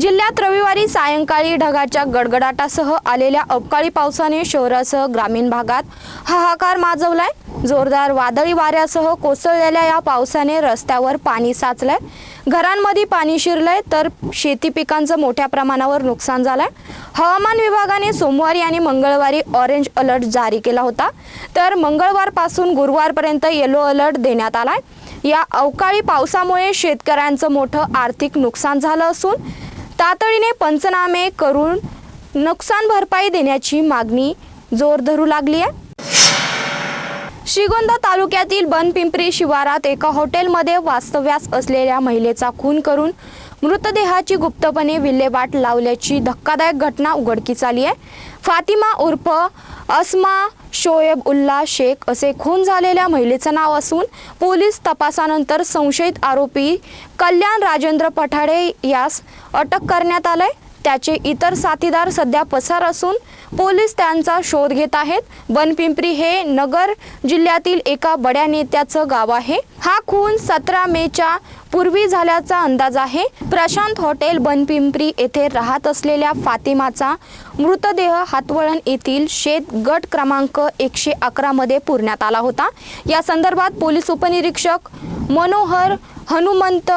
जिल्ह्यात रविवारी सायंकाळी ढगाच्या गडगडाटासह आलेल्या अवकाळी पावसाने शहरासह ग्रामीण भागात हाहाकार माजवलाय. जोरदार वादळी वाऱ्यासह कोसळलेल्या या पावसाने रस्त्यावर पाणी साचलंय. घरांमध्ये पाणी शिरलंय तर शेती पिकांचं मोठ्या प्रमाणावर नुकसान झालंय. हवामान विभागाने सोमवारी आणि मंगळवारी ऑरेंज अलर्ट जारी केला होता. तर मंगळवारपासून गुरुवारपर्यंत येलो अलर्ट देण्यात आलाय. या अवकाळी पावसामुळे शेतकऱ्यांचं मोठं आर्थिक नुकसान झालं असून तातडीने पंचनामे करून नुकसान भरपाई देण्याची मागणी जोर धरू लागली आहे. श्रीगोंदा तालुक्यातील बनपिंपरी शिवारात एका हॉटेलमध्ये वास्तव्यास असलेल्या महिलेचा खून करून मृतदेहाची गुप्तपणे विल्हेवाट लावल्याची धक्कादायक घटना उघडकीस आली आहे. फातिमा उर्फ अस्मा शोएब उल्ला शेख असे खून झालेल्या महिलेचं नाव असून पोलीस तपासानंतर संशयित आरोपी कल्याण राजेंद्र पठाडे यास अटक करण्यात आलंय. त्याचे इतर साथीदार सध्या पसार असून पोलीस त्यांचा शोध घेत आहेत. बनपिंपरी हे नगर जिल्ह्यातील एका बड्या नेत्याचं गाव आहे. हा खून सतरा मेच्या पूर्वी झाल्याचा अंदाज आहे. प्रशांत हॉटेल बनपिंपरी येथे राहत असलेल्या फातिमाचा मृतदेह हातवळण येथील शेत गट क्रमांक एकशे अकरामध्ये पुरण्यात आला होता. या संदर्भात पोलीस उपनिरीक्षक मनोहर हनुमंत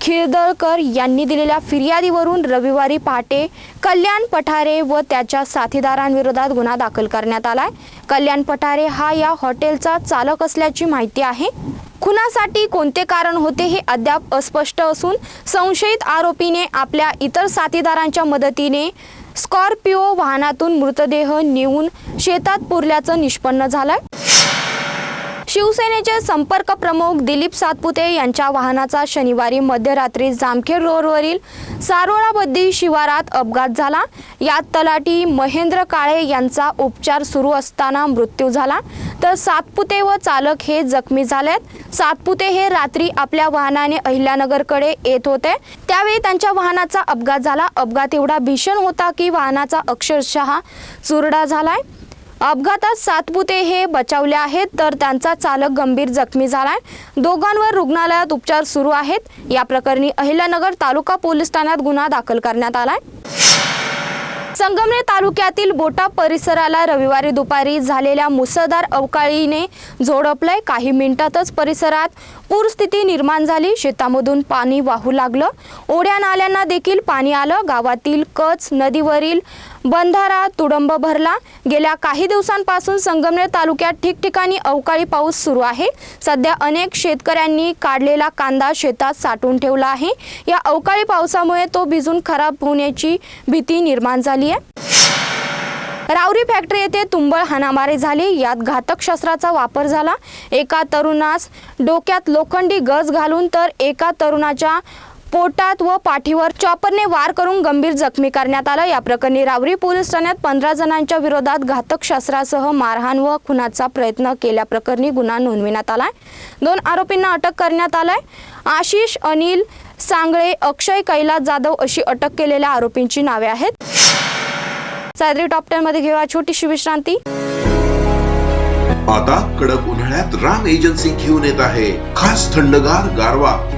खिळदळकर यांनी दिलेल्या फिर्यादीवरून रविवारी पहाटे कल्याण पठारे व त्याच्या साथीदारांविरोधात गुन्हा दाखल करण्यात आलाय. कल्याण पठारे हा या हॉटेलचा चालक असल्याची माहिती आहे. खुनासाठी कोणते कारण होते हे अद्याप अस्पष्ट असून संशयित आरोपीने आपल्या इतर साथीदारांच्या मदतीने स्कॉर्पिओ वाहनातून मृतदेह नेऊन शेतात पुरल्याचं निष्पन्न झालंय. शिवसेनेचे संपर्क प्रमुख दिलीप सातपुते यांच्या वाहनाचा शनिवारी मध्यरात्री जामखेड रोडवरील सारोळाबद्दी शिवारात अपघात झाला. यात तलाठी महेंद्र काळे यांचा उपचार सुरू असताना मृत्यू झाला. तर सातपुते व चालक हे जखमी झालेत. सातपुते हे रात्री आपल्या वाहनाने अहिल्यानगरकडे येत होते. त्यावेळी त्यांच्या वाहनाचा अपघात झाला. अपघात एवढा भीषण होता की वाहनाचा अक्षरशः चुरडा झालाय. अपघातात सातपुते हे बचावले आहेत तर त्यांचा चालक गंभीर जखमी झालाय. दोघांवर रुग्णालयात उपचार सुरू आहेत. या प्रकरणी अहिल्यानगर तालुका पोलीस ठाण्यात गुन्हा दाखल करण्यात आलाय. संगमनेर तालुक्यातील बोटा परिसराला रविवारी दुपारी झालेल्या मुसळधार अवकाळीने झोडपलंय काही मिनिटातच परिसरात पूरस्थिती निर्माण झाली. शेतामधून पाणी वाहू लागलं. ओढ्या नाल्यांना देखील पाणी आलं. गावातील कच नदीवरील बंधारा तुडंब भरला गेल्या काही दिवसांपासून संगमनेर तालुक्यात ठिकठिकाणी अवकाळी पाऊस सुरू आहे. सध्या अनेक शेतकऱ्यांनी काढलेला कांदा शेतात साठवून ठेवला आहे. या अवकाळी पावसामुळे तो भिजून खराब होण्याची भीती निर्माण झाली आहे. रावरी फॅक्टरी येथे तुंबळ हाणामारी झाली. यात घातक शस्त्राचा वापर झाला. एका तरुणास डोक्यात लोखंडी गज घालून तर एका तरुणाच्या पोटात व पाठीवर चॉपरने वार करून गंभीर जखमी करण्यात आलं. या प्रकरणी रावरी पोलीस ठाण्यात पंधरा जणांच्या विरोधात घातक शस्त्रासह मारहाण व खुनाचा प्रयत्न केल्याप्रकरणी गुन्हा नोंदविण्यात आलाय. दोन आरोपींना अटक करण्यात आलाय. आशिष अनिल सांगळे अक्षय कैलास जाधव अशी अटक केलेल्या आरोपींची नावे आहेत. सादरी टॉप टेन मध्ये घेऊया छोटीशी विश्रांती. आता कडक उन्हाळ्यात राम एजन्सी घेऊन येत आहे. खास थंडगार गारवा.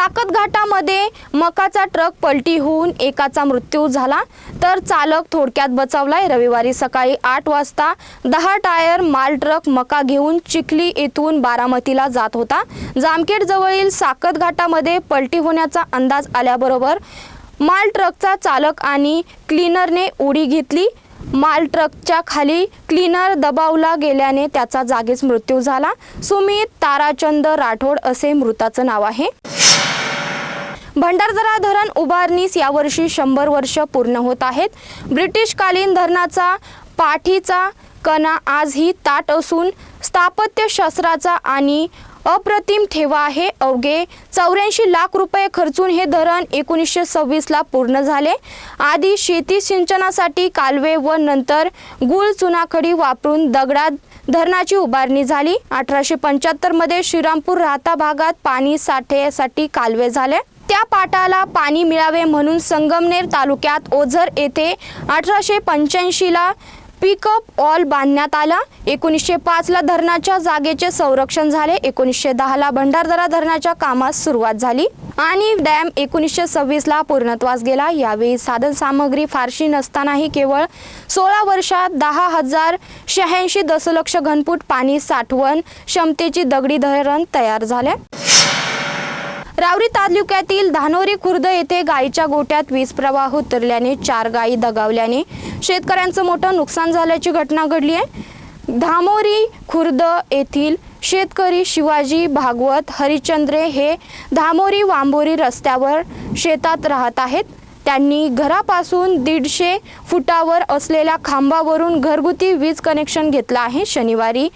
चाकत घाटामध्ये मकाचा ट्रक पलटी होऊन एकाचा मृत्यू झाला. तर चालक थोडक्यात बचावलाय. रविवारी सकाळी आठ वाजता दहा टायर माल ट्रक मका घेऊन चिखली येथून बारामतीला जात होता. जामखेड जवळील साकत घाटामध्ये पलटी होण्याचा अंदाज आल्याबरोबर माल ट्रकचा चालक आणि क्लीनरने उडी घेतली. माल ट्रकच्या खाली क्लीनर दबावला गेल्याने त्याचा जागीच मृत्यू झाला. सुमित ताराचंद राठोड असे मृताचं नाव आहे. भंडारदरा धरण उभारणीस यावर्षी शंभर वर्ष पूर्ण होत आहेत. ब्रिटिशकालीन धरणाचा पाठीचा कणा आजही ताट असून स्थापत्यशास्त्राचा आणि अप्रतिम ठेवा आहे. अवघे चौऱ्याऐंशी लाख रुपये खर्चून हे धरण एकोणीसशे सव्वीसला पूर्ण झाले. आधी शेती सिंचनासाठी कालवे व नंतर गुळ चुनाखडी वापरून दगडात धरणाची उभारणी झाली. अठराशे पंच्याहत्तरमध्ये श्रीरामपूर राहता भागात पाणी साठेसाठी कालवे झाले. त्या पाटाला पाणी मिळावे म्हणून संगमनेर तालुक्यात ओझर येथे अठराशे पंच्याऐंशीला पिकअप ऑल बांधण्यात आला. एकोणीसशे पाचला धरणाच्या जागेचे संरक्षण झाले. एकोणीसशे दहाला भंडारदरा धरणाच्या कामास सुरुवात झाली. आणि डॅम एकोणीसशे सव्वीसला पूर्णत्वास गेला. यावेळी साधन सामग्री फारशी नसतानाही केवळ सोळा वर्षात दहा हजार शहाऐंशी दशलक्ष घनफूट पाणी साठवण क्षमतेची दगडी धरण तयार झाले. रावरी तालुक्यातील धानोरी खुर्द येथे गायीच्या गोट्यात वीज प्रवाह उतरल्याने चार गायी दगावल्याने शेतकऱ्यांचं मोठं नुकसान झाल्याची घटना घडली आहे. धामोरी खुर्द येथील शेतकरी शिवाजी भागवत हरिचंद्रे हे धामोरी वांबोरी रस्त्यावर शेतात राहत आहेत. त्यांनी घरापासून दीडशे फुटावर असलेल्या खांबावरून घरगुती वीज कनेक्शन घेतलं आहे. शनिवारी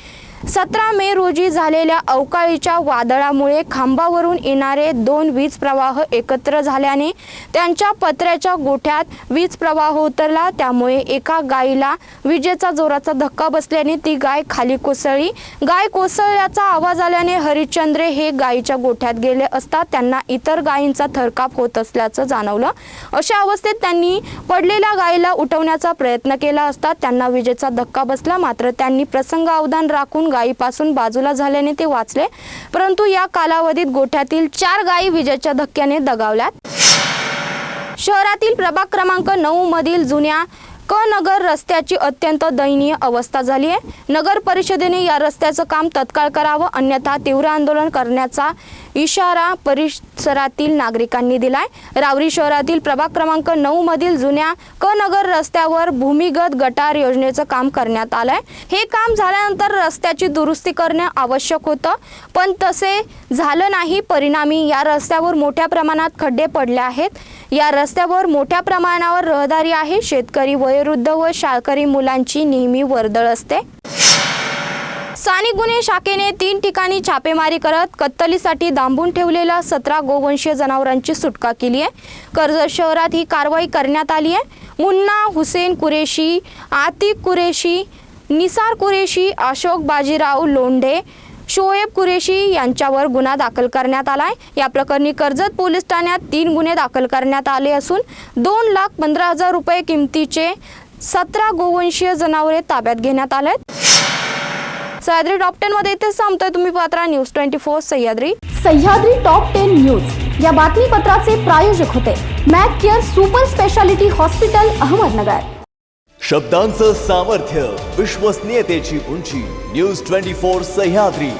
सतरा मे रोजी झालेल्या अवकाळीच्या वादळामुळे खांबावरून येणारे दोन वीज प्रवाह एकत्र झाल्याने त्यांच्या पत्र्याच्या गोठ्यात वीज प्रवाह उतरला. त्यामुळे एका गायीला विजेचा जोराचा धक्का बसल्याने ती गाय खाली कोसळली. गाय कोसळल्याचा आवाज आल्याने हरिश्चंद्रे हे गायीच्या गोठ्यात गेले असता त्यांना इतर गायींचा थरकाप होत असल्याचं जाणवलं. अशा अवस्थेत त्यांनी पडलेल्या गायीला उठवण्याचा प्रयत्न केला असता त्यांना विजेचा धक्का बसला. मात्र त्यांनी प्रसंग अवधान राखून गायीपासून बाजूला झाल्याने ते वाचले. परंतु या कालावधीत गोठ्यातील चार गायी विजेच्या धक्क्याने दगावल्यात. शहरातील प्रभाग क्रमांक नऊ मधील जुन्या क नगर रस्त्याची अत्यंत दयनीय अवस्था झाली आहे. नगर परिषदेने या रस्त्याचं काम तत्काळ करावं अन्यथा तीव्र आंदोलन करण्याचा इशारा परिसरातील नागरिकांनी दिलाय. रावरी शहरातील प्रभाग क्रमांक नऊ मधील जुन्या क नगर रस्त्यावर भूमिगत गटार योजनेचं काम करण्यात आलंय. हे काम झाल्यानंतर रस्त्याची दुरुस्ती करणे आवश्यक होतं पण तसे झालं नाही. परिणामी या रस्त्यावर मोठ्या प्रमाणात खड्डे पडले आहेत. या रस्त्यावर मोठ्या प्रमाणावर रहदारी आहे. शेतकरी वयोवृद्ध व शाळकरी मुलांची नेहमी वर्दळ असते. स्थानिक गुन्हे शाखेने तीन ठिकाणी छापेमारी करत कत्तलीसाठी दांबून ठेवलेल्या सतरा गोवंशीय जनावरांची सुटका केली आहे. कर्जत शहरात ही कारवाई करण्यात आली आहे. मुन्ना हुसेन कुरेशी आतिक कुरेशी निसार कुरेशी अशोक बाजीराव लोंढे शोएब कुरेशी यांच्यावर गुन्हा दाखल करण्यात आला आहे. या प्रकरणी कर्जत पोलीस ठाण्यात तीन गुन्हे दाखल करण्यात आले असून दोन लाख पंधरा हजार रुपये किमतीचे सतरा गोवंशीय जनावरे ताब्यात घेण्यात आलेत सह्याद्री टॉप टेन मध्ये इथेच थांबतोय. तुम्ही Patra news twenty four Sahyadri. Sahyadri top ten news या बातमीपत्राचे प्रायोजक होते. Mac care super speciality hospital Ahmednagar. शब्दांचं सामर्थ्य विश्वसनीयतेची उंची. News twenty four Sahyadri.